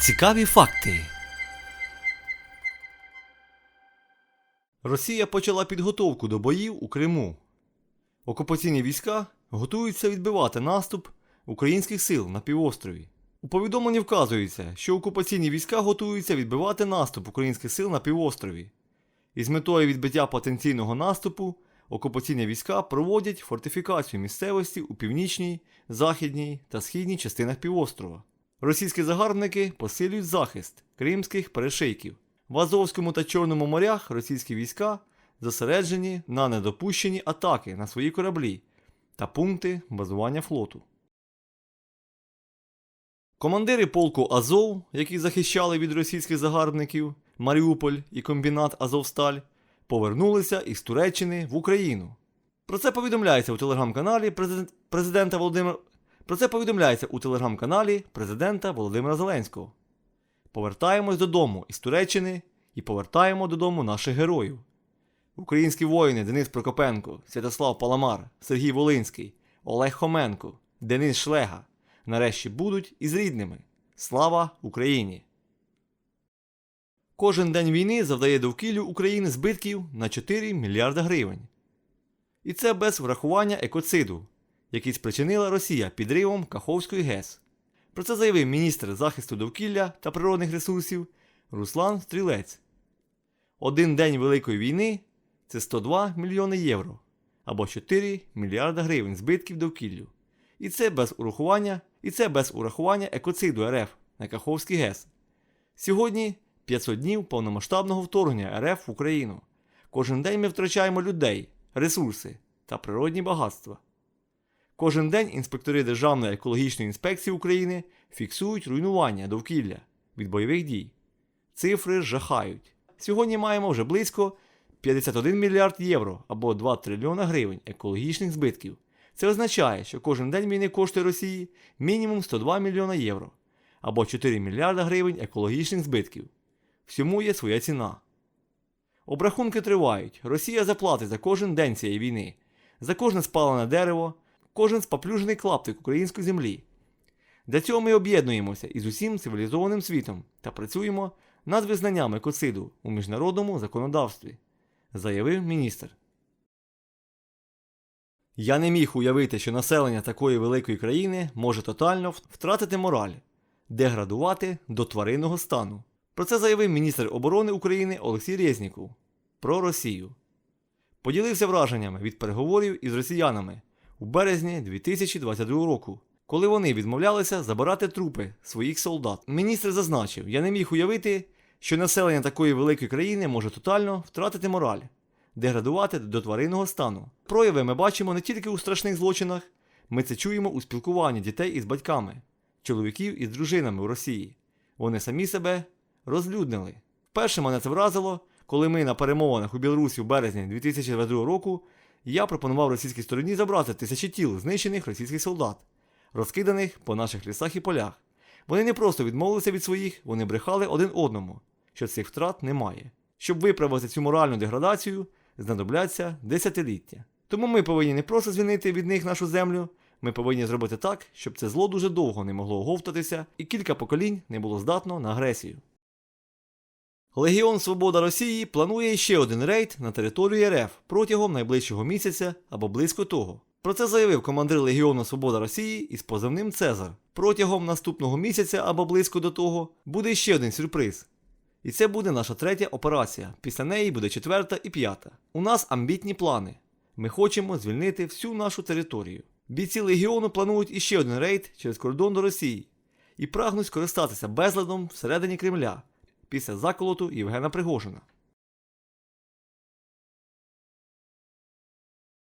Цікаві факти. Росія почала підготовку до боїв у Криму. Окупаційні війська готуються відбивати наступ українських сил на півострові. У повідомленні вказується, що окупаційні війська готуються відбивати наступ українських сил на півострові. Із метою відбиття потенційного наступу окупаційні війська проводять фортифікацію місцевості у північній, західній та східній частинах півострова. Російські загарбники посилюють захист кримських перешийків. В Азовському та Чорному морях російські війська зосереджені на недопущенні атаки на свої кораблі та пункти базування флоту. Командири полку Азов, які захищали від російських загарбників Маріуполь і комбінат Азовсталь, повернулися із Туреччини в Україну. Про це повідомляється у телеграм-каналі президента Володимира. Про це повідомляється у телеграм-каналі президента Володимира Зеленського. Повертаємось додому із Туреччини і повертаємо додому наших героїв. Українські воїни Денис Прокопенко, Святослав Паламар, Сергій Волинський, Олег Хоменко, Денис Шлега нарешті будуть із рідними. Слава Україні! Кожен день війни завдає довкіллю України збитків на 4 мільярда гривень. І це без врахування екоциду, який спричинила Росія підривом Каховської ГЕС. Про це заявив міністр захисту довкілля та природних ресурсів Руслан Стрілець. Один день Великої війни це 102 мільйони євро або 4 мільярда гривень збитків довкіллю. І це без урахування, і це без урахування екоциду РФ на Каховський ГЕС. Сьогодні 500 днів повномасштабного вторгнення РФ в Україну. Кожен день ми втрачаємо людей, ресурси та природні багатства. Кожен день інспектори Державної екологічної інспекції України фіксують руйнування довкілля від бойових дій. Цифри жахають. Сьогодні маємо вже близько 51 мільярд євро або 2 трильйона гривень екологічних збитків. Це означає, що кожен день війни коштує Росії мінімум 102 мільйона євро або 4 мільярда гривень екологічних збитків. Всьому є своя ціна. Обрахунки тривають. Росія заплатить за кожен день цієї війни, за кожне спалене дерево, кожен споплюжений клаптик української землі. Для цього ми об'єднуємося із усім цивілізованим світом та працюємо над визнанням екоциду у міжнародному законодавстві, заявив міністр. Я не міг уявити, що населення такої великої країни може тотально втратити мораль, деградувати до тваринного стану. Про це заявив міністр оборони України Олексій Резніков про Росію. Поділився враженнями від переговорів із росіянами у березні 2022 року, коли вони відмовлялися забирати трупи своїх солдат. Міністр зазначив: я не міг уявити, що населення такої великої країни може тотально втратити мораль, деградувати до тваринного стану. Прояви ми бачимо не тільки у страшних злочинах, ми це чуємо у спілкуванні дітей із батьками, чоловіків із дружинами в Росії. Вони самі себе розлюднили. Вперше мене це вразило, коли ми на перемовинах у Білорусі в березні 2022 року я пропонував російській стороні забрати тисячі тіл знищених російських солдат, розкиданих по наших лісах і полях. Вони не просто відмовилися від своїх, вони брехали один одному, що цих втрат немає. Щоб виправити цю моральну деградацію, знадобляться десятиліття. Тому ми повинні не просто звільнити від них нашу землю, ми повинні зробити так, щоб це зло дуже довго не могло оговтатися і кілька поколінь не було здатно на агресію. Легіон Свобода Росії планує ще один рейд на територію РФ протягом найближчого місяця або близько того. Про це заявив командир Легіону Свобода Росії із позивним Цезар. Протягом наступного місяця або близько до того буде ще один сюрприз. І це буде наша третя операція. Після неї буде четверта і п'ята. У нас амбітні плани. Ми хочемо звільнити всю нашу територію. Бійці легіону планують іще один рейд через кордон до Росії і прагнуть скористатися безладом всередині Кремля після заколоту Євгена Пригожина.